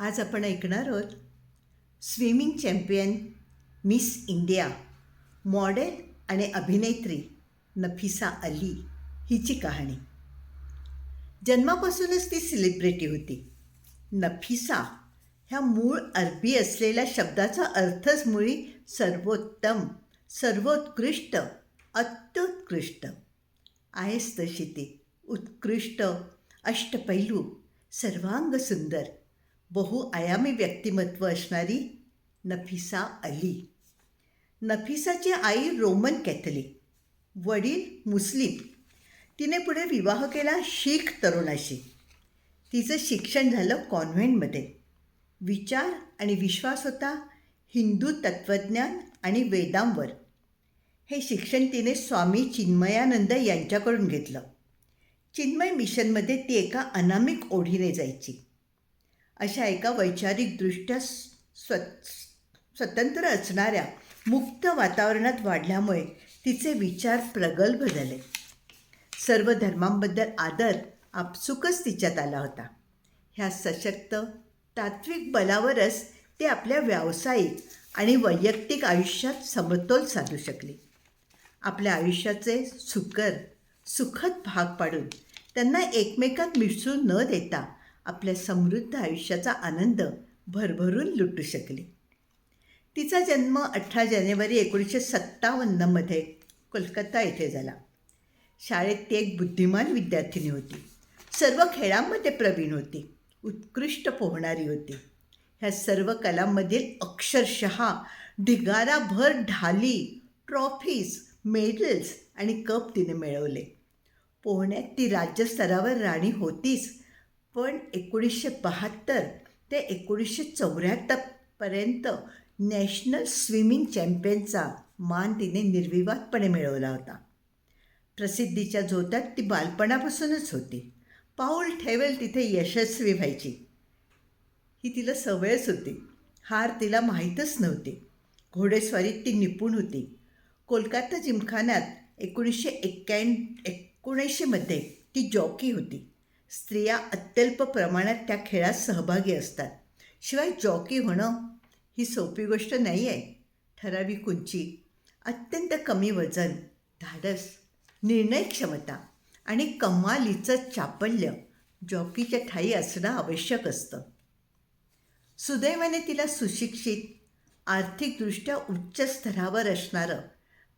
आज आपण ऐकणार आहोत swimming champion miss India model आणि अभिनेत्री नफिसा अली हिची कहाणी. जन्मापासूनच ती सेलिब्रिटी होती. नफिसा ह्या मूळ अरबी असलेल्या शब्दाचा अर्थच मुळी सर्वोत्तम सर्वोत्कृष्ट अत्युत्कृष्ट. आहेस तशी ती उत्कृष्ट अष्टपैलू सर्वांग सुंदर बहुआयामी व्यक्तिमत्व असणारी नफिसा अली. नफिसाची आई रोमन कॅथलिक वडील मुस्लिम. तिने पुढे विवाह केला शीख तरुणाशी. तिचं शिक्षण झालं कॉन्व्हेंटमध्ये. विचार आणि विश्वास होता हिंदू तत्त्वज्ञान आणि वेदांवर. हे शिक्षण तिने स्वामी चिन्मयानंद यांच्याकडून घेतलं. चिन्मय मिशनमध्ये ती एका अनामिक ओढीने जायची. अशा एका वैचारिकदृष्ट्या स्व स्वतंत्र असणाऱ्या मुक्त वातावरणात वाढल्यामुळे तिचे विचार प्रगल्भ झाले. सर्व धर्मांबद्दल आदर आपसुकच तिच्यात आला होता. ह्या सशक्त तात्विक बलावरच ते आपल्या व्यावसायिक आणि वैयक्तिक आयुष्यात समतोल साधू शकले. आपल्या आयुष्याचे सुकर सुखद भाग पाडून त्यांना एकमेकात मिसळू न देता आपल्या समृद्ध आयुष्याचा आनंद भरभरून लुटू शकली. तिचा जन्म अठरा जानेवारी एकोणीसशे सत्तावन्नमध्ये कोलकाता येथे झाला. शाळेत ती एक बुद्धिमान विद्यार्थिनी होती. सर्व खेळांमध्ये प्रवीण होती. उत्कृष्ट पोहणारी होती. ह्या सर्व कलांमधील अक्षरशः ढिगाराभर ढाली ट्रॉफीज मेडल्स आणि कप तिने मिळवले. पोहण्यात ती राज्यस्तरावर राणी होतीच पण एकोणीसशे बहात्तर ते एकोणीसशे चौऱ्याहत्तरपर्यंत नॅशनल स्विमिंग चॅम्पियनचा मान तिने निर्विवादपणे मिळवला होता. प्रसिद्धीच्या झोतात ती बालपणापासूनच होती. पाऊल ठेवेल तिथे यशस्वी व्हायची. ही तिला सवयच होती. हार तिला माहीतच नव्हती. घोडेस्वारीत ती निपुण होती. कोलकाता जिमखान्यात एकोणीसशे एक्क्याऐं एकोणीसशेमध्ये ती जॉकी होती. स्त्रिया अत्यल्प प्रमाणात त्या खेळात सहभागी असतात. शिवाय जॉकी होणं ही सोपी गोष्ट नाही आहे ठराविक उंची अत्यंत कमी वजन धाडस निर्णय क्षमता आणि कमालीचं चापल्य जॉकीच्या ठाई असणं आवश्यक असतं. सुदैवाने तिला सुशिक्षित आर्थिकदृष्ट्या उच्च स्तरावर असणारं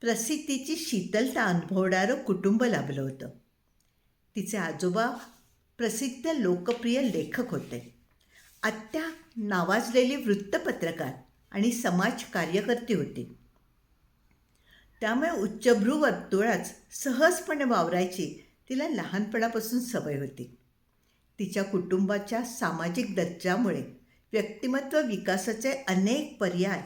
प्रसिद्धीची शीतलता अनुभवणारं कुटुंब लाभलं होतं. तिचे आजोबा प्रसिद्ध लोकप्रिय लेखक होते. आत्या नावाजलेली वृत्तपत्रकार आणि समाज कार्यकर्ती होती. त्यामुळे उच्चभ्रू वर्तुळाच सहजपणे वावरायची तिला लहानपणापासून सवय होती. तिच्या कुटुंबाच्या सामाजिक दर्जामुळे व्यक्तिमत्व विकासाचे अनेक पर्याय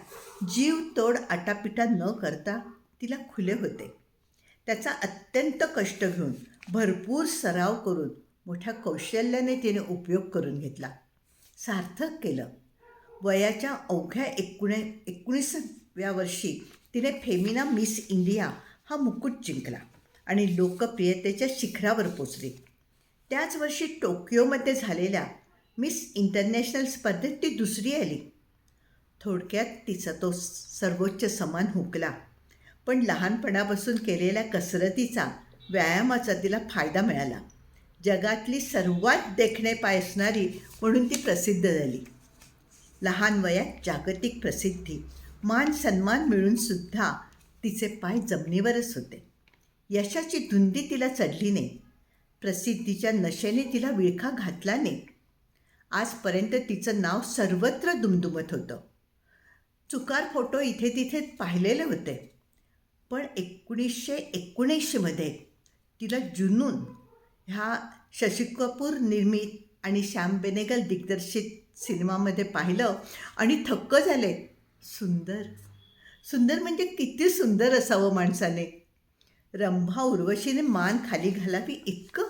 जीव तोड आटापिटा न करता तिला खुले होते. त्याचा अत्यंत कष्ट घेऊन भरपूर सराव करून मोठ्या कौशल्याने तिने उपयोग करून घेतला. सार्थक केलं. वयाच्या अवघ्या एकोणे एकोणीसाव्या वर्षी तिने फेमिना मिस इंडिया हा मुकुट जिंकला आणि लोकप्रियतेच्या शिखरावर पोचली. त्याच वर्षी टोकियोमध्ये झालेल्या मिस इंटरनॅशनल स्पर्धेत ती दुसरी आली. थोडक्यात तिचा तो सर्वोच्च समान हुकला पण लहानपणापासून केलेल्या कसरतीचा व्यायामाचा तिला फायदा मिळाला. जगातली सर्वात देखणे पाय असणारी म्हणून ती प्रसिद्ध झाली. लहान वयात जागतिक प्रसिद्धी मान सन्मान मिळूनसुद्धा तिचे पाय जमिनीवरच होते. यशाची धुंदी तिला चढली नाही प्रसिद्धीच्या नशेने तिला विळखा घातला नाही आजपर्यंत तिचं नाव सर्वत्र दुमदुमत होतं. चुकार फोटो इथे तिथे पाहिलेले होते. पण एकोणीसशे एकोणऐंशीमध्ये तिला जुनून ह्या शशी कपूर निर्मित आणि श्याम बेनेगल दिग्दर्शित सिनेमामध्ये पाहिलं आणि थक्क झाले. सुंदर. सुंदर म्हणजे किती सुंदर असावं माणसाने. रंभा उर्वशीने मान खाली घालावी इतकं?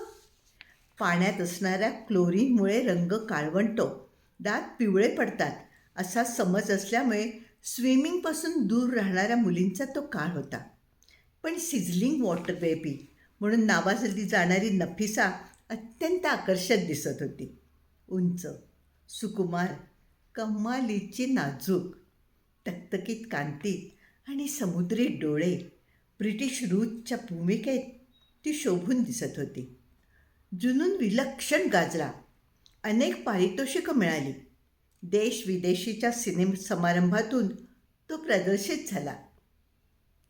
पाण्यात असणाऱ्या क्लोरीनमुळे रंग काळवंटो दात पिवळे पडतात असा समज असल्यामुळे स्विमिंगपासून दूर राहणाऱ्या मुलींचा तो काळ होता. पण सिझलिंग वॉटर बेबी म्हणून नावाजली जाणारी नफिसा अत्यंत आकर्षक दिसत होती. उंच सुकुमार कमालीची नाजूक तकतकीत कांती आणि समुद्री डोळे ब्रिटिश रूजच्या भूमिकेत ती शोभून दिसत होती. जुनून विलक्षण गाजला अनेक पारितोषिकं मिळाली. देश विदेशीच्या सिनेम समारंभातून तो प्रदर्शित झाला.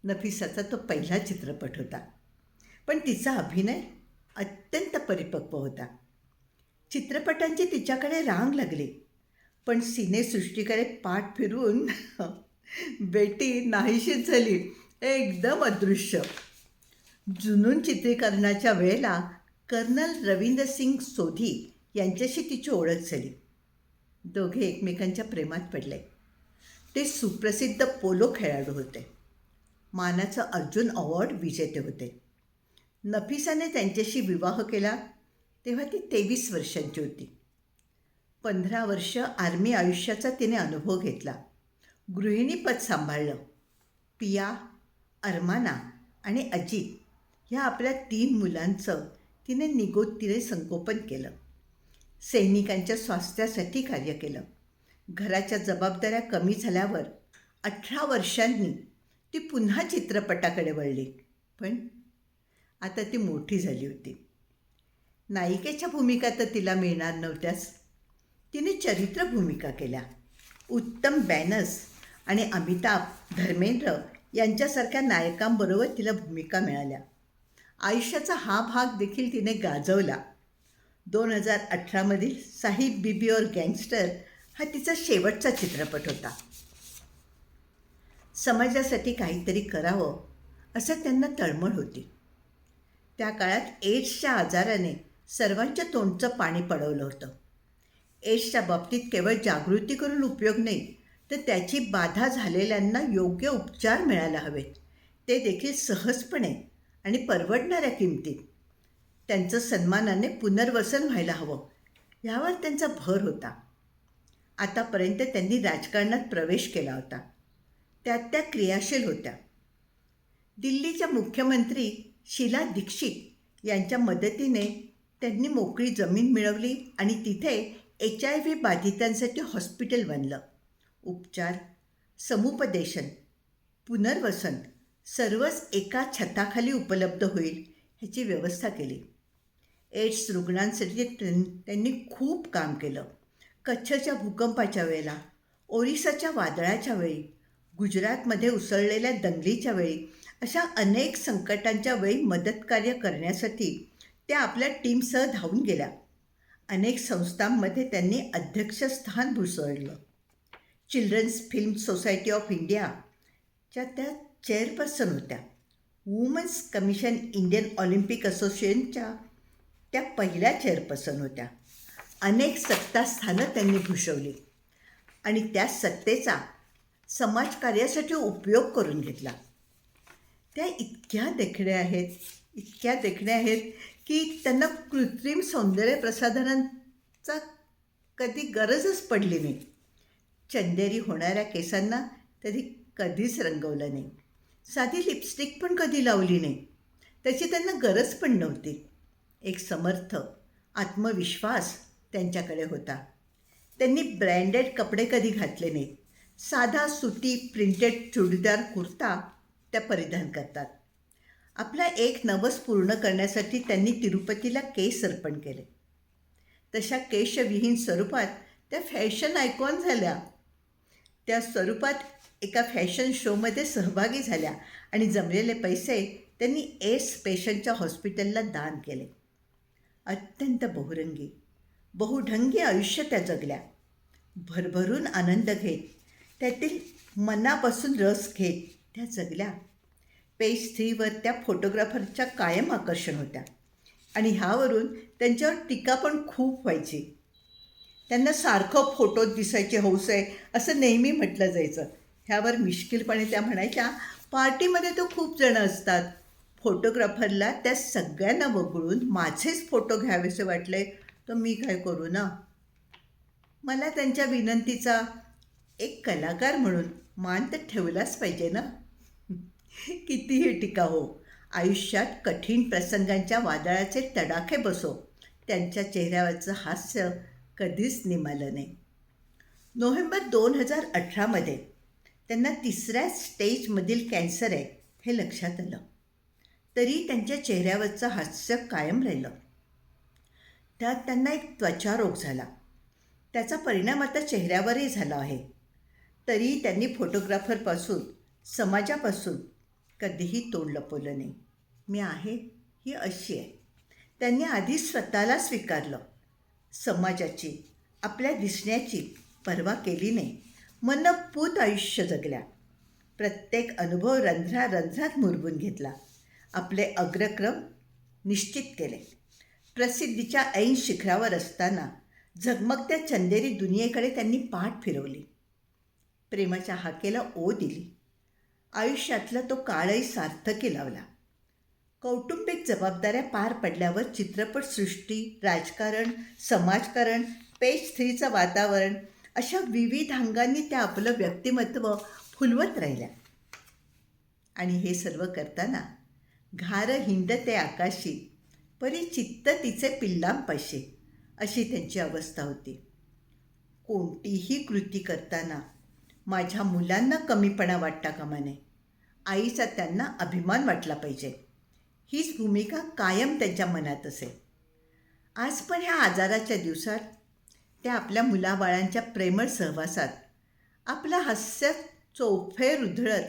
नफिसाचा तो पहिला चित्रपट होता. पण तिचा अभिनय अत्यंत परिपक्व होता. चित्रपटांची तिच्याकडे रांग लागली पण सिनेसृष्टीकडे पाठ फिरवून बेटी नाहीशीच झाली. एकदम अदृश्य. जुनून चित्रीकरणाच्या वेळेला कर्नल रवींद्र सिंग सोधी यांच्याशी तिची ओळख झाली. दोघे एकमेकांच्या प्रेमात पडले. ते सुप्रसिद्ध पोलो खेळाडू होते. मानाचं अर्जुन अवॉर्ड विजेते होते. नफिसाने त्यांच्याशी विवाह केला तेव्हा ती तेवीस वर्षांची होती. पंधरा वर्ष आर्मी आयुष्याचा तिने अनुभव घेतला. गृहिणीपद सांभाळलं पिया अरमाना आणि अजित ह्या आपल्या तीन मुलांचं तिने निगोत्तीने संगोपन केलं. सैनिकांच्या स्वास्थ्यासाठी कार्य केलं. घराच्या जबाबदाऱ्या कमी झाल्यावर अठरा वर्षांनी ती पुन्हा चित्रपटाकडे वळली. पण आता ती मोठी झाली होती. नायिकेच्या भूमिका तर तिला मिळणार नव्हत्याच. तिने चरित्र भूमिका केल्या. उत्तम बॅनर्स आणि अमिताभ धर्मेंद्र यांच्यासारख्या नायकांबरोबर तिला भूमिका मिळाल्या. आयुष्याचा हा भाग देखील तिने गाजवला. दोन हजार अठरामधील साहिब बीबी और गँगस्टर हा तिचा शेवटचा चित्रपट होता. समाजासाठी काहीतरी करावं असं त्यांना तळमळ होती. त्या काळात एड्सच्या आजाराने सर्वांच्या तोंडचं पाणी पडवलं होतं. एड्सच्या बाबतीत केवळ जागृती करून उपयोग नाही तर त्याची बाधा झालेल्यांना योग्य उपचार मिळायला हवेत. ते देखील सहजपणे आणि परवडणाऱ्या किमतीत. त्यांचं सन्मानाने पुनर्वसन व्हायला हवं यावर त्यांचा भर होता. आतापर्यंत त्यांनी राजकारणात प्रवेश केला होता. त्यात त्या क्रियाशील होत्या. दिल्लीच्या मुख्यमंत्री शिला दीक्षित यांच्या मदतीने त्यांनी मोकळी जमीन मिळवली आणि तिथे एच आय व्ही बाधितांसाठी हॉस्पिटल बनलं. उपचार समुपदेशन पुनर्वसन सर्वच एका छताखाली उपलब्ध होईल ह्याची व्यवस्था केली. एड्स रुग्णांसाठी त्यां- त्यांनी खूप काम केलं. कच्छच्या भूकंपाच्या वेळेला ओरिसाच्या वादळाच्या वेळी गुजरातमध्ये उसळलेल्या दंगलीच्या वेळी अशा अनेक संकटांच्या वेळी मदतकार्य करण्यासाठी त्या आपल्या टीमसह धावून गेल्या. अनेक संस्थांमध्ये त्यांनी अध्यक्षस्थान भुसवळलं चिल्ड्रन्स फिल्म सोसायटी ऑफ इंडियाच्या त्या चेअरपर्सन होत्या. वुमन्स कमिशन इंडियन ऑलिम्पिक असोसिएशनच्या त्या पहिल्या चेअरपर्सन होत्या. अनेक सत्तास्थानं त्यांनी भूषवली आणि त्या सत्तेचा समाजकार्यासाठी उपयोग करून घेतला. त्या इतक्या देखण्या आहेत इतक्या देखण्या आहेत की त्यांना कृत्रिम सौंदर्य प्रसाधनांचा कधी गरजच पडली नाही. चंदेरी होणाऱ्या केसांना तरी कधीच रंगवलं नाही. साधी लिपस्टिक पण कधी लावली नाही. त्याची त्यांना गरज पण नव्हती. एक समर्थ आत्मविश्वास त्यांच्याकडे होता. त्यांनी ब्रँडेड कपडे कधी घातले नाहीत साधा सुती प्रिंटेड चुडीदार कुर्ता त्या परिधान करतात. आपला एक नवस पूर्ण करण्यासाठी त्यांनी तिरुपतीला केस अर्पण केले. तशा केशविहीन स्वरूपात त्या फॅशन आयकॉन झाल्या. त्या स्वरूपात एका फॅशन शोमध्ये सहभागी झाल्या आणि जमलेले पैसे त्यांनी एस पेशंटच्या हॉस्पिटलला दान केले. अत्यंत बहुरंगी बहुढंगी आयुष्य त्या जगल्या. भरभरून आनंद घेत त्यातील मनापासून रस घेत त्या जगल्या. पेज थ्रीवर त्या फोटोग्राफरच्या कायम आकर्षण होत्या. आणि ह्यावरून त्यांच्यावर टीका पण खूप व्हायची. त्यांना सारखं फोटोत दिसायचे हौस आहे असं नेहमी म्हटलं जायचं. ह्यावर मिश्किलपणे त्या म्हणायच्या पार्टीमध्ये तो खूप जणं असतात. फोटोग्राफरला त्या सगळ्यांना वगळून माझेच फोटो घ्यावेसे वाटले तर मी काय करू ना? मला त्यांच्या विनंतीचा एक कलाकार म्हणून मान तर ठेवलाच पाहिजे ना? कितीही टिका हो आयुष्यात कठीण प्रसंगांच्या वादळाचे तडाखे बसो. त्यांच्या चेहऱ्यावरचं हास्य कधीच निमालं नाही. नोव्हेंबर दोन हजार अठरामध्ये त्यांना तिसऱ्या स्टेजमधील कॅन्सर आहे हे लक्षात आलं. तरी त्यांच्या चेहऱ्यावरचं हास्य कायम राहिलं. त्यात त्यांना एक त्वचारोग झाला. त्याचा परिणाम आता चेहऱ्यावरही झाला आहे. तरी त्यांनी फोटोग्राफरपासून समाजापासून कधीही तोंड लपवलं नाही. मी आहे ही अशी आहे. त्यांनी आधी स्वतःला स्वीकारलं. समाजाची आपल्या दिसण्याची पर्वा केली नाही. मनपूत आयुष्य जगल्या. प्रत्येक अनुभव रंध्रा रंध्रात मुरबून घेतला. आपले अग्रक्रम निश्चित केले. प्रसिद्धीच्या ऐन शिखरावर असताना झगमगत्या चंदेरी दुनियेकडे त्यांनी पाठ फिरवली. प्रेमाच्या हाकेला ओ दिली. आयुष्यातला तो काळही सार्थकी लावला. कौटुंबिक जबाबदाऱ्या पार पडल्यावर चित्रपटसृष्टी राजकारण समाजकारण पेज थ्रीचं वातावरण अशा विविध अंगांनी त्या आपलं व्यक्तिमत्व फुलवत राहिल्या. आणि हे सर्व करताना घार हिंद ते आकाशी परी चित्त तिचे पिल्लांपाशी अशी त्यांची अवस्था होती. कोणतीही कृती करताना माझ्या मुलांना कमीपणा वाटता कामा नये. आईचा त्यांना अभिमान वाटला पाहिजे. हीच भूमिका कायम त्यांच्या मनात असेल. आज पण ह्या आजाराच्या दिवसात त्या आपल्या मुलाबाळांच्या प्रेमळ सहवासात आपलं हास्य चोफेर उधळत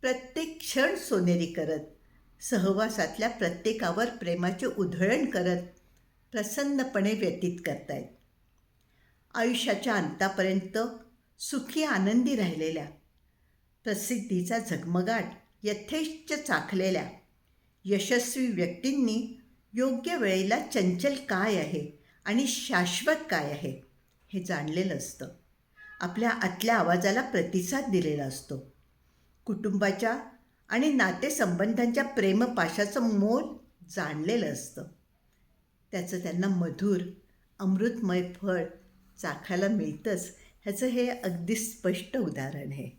प्रत्येक क्षण सोनेरी करत सहवासातल्या प्रत्येकावर प्रेमाचे उधळण करत प्रसन्नपणे व्यतीत करतायत. आयुष्याच्या अंतापर्यंत सुखी आनंदी राहिलेल्या. प्रसिद्धीचा झगमगाट यथेच्छ चाखलेल्या. यशस्वी व्यक्तींनी योग्य वेळेला चंचल काय आहे आणि शाश्वत काय आहे हे जाणलेलं असतं. आपल्या आतल्या आवाजाला प्रतिसाद दिलेला असतो. कुटुंबाच्या आणि नातेसंबंधांच्या प्रेमपाशाचं मोल जाणलेलं असतं. त्याचं त्यांना मधुर अमृतमय फळ चाखायला मिळतंच ह्याचं हे अगदी स्पष्ट उदाहरण आहे.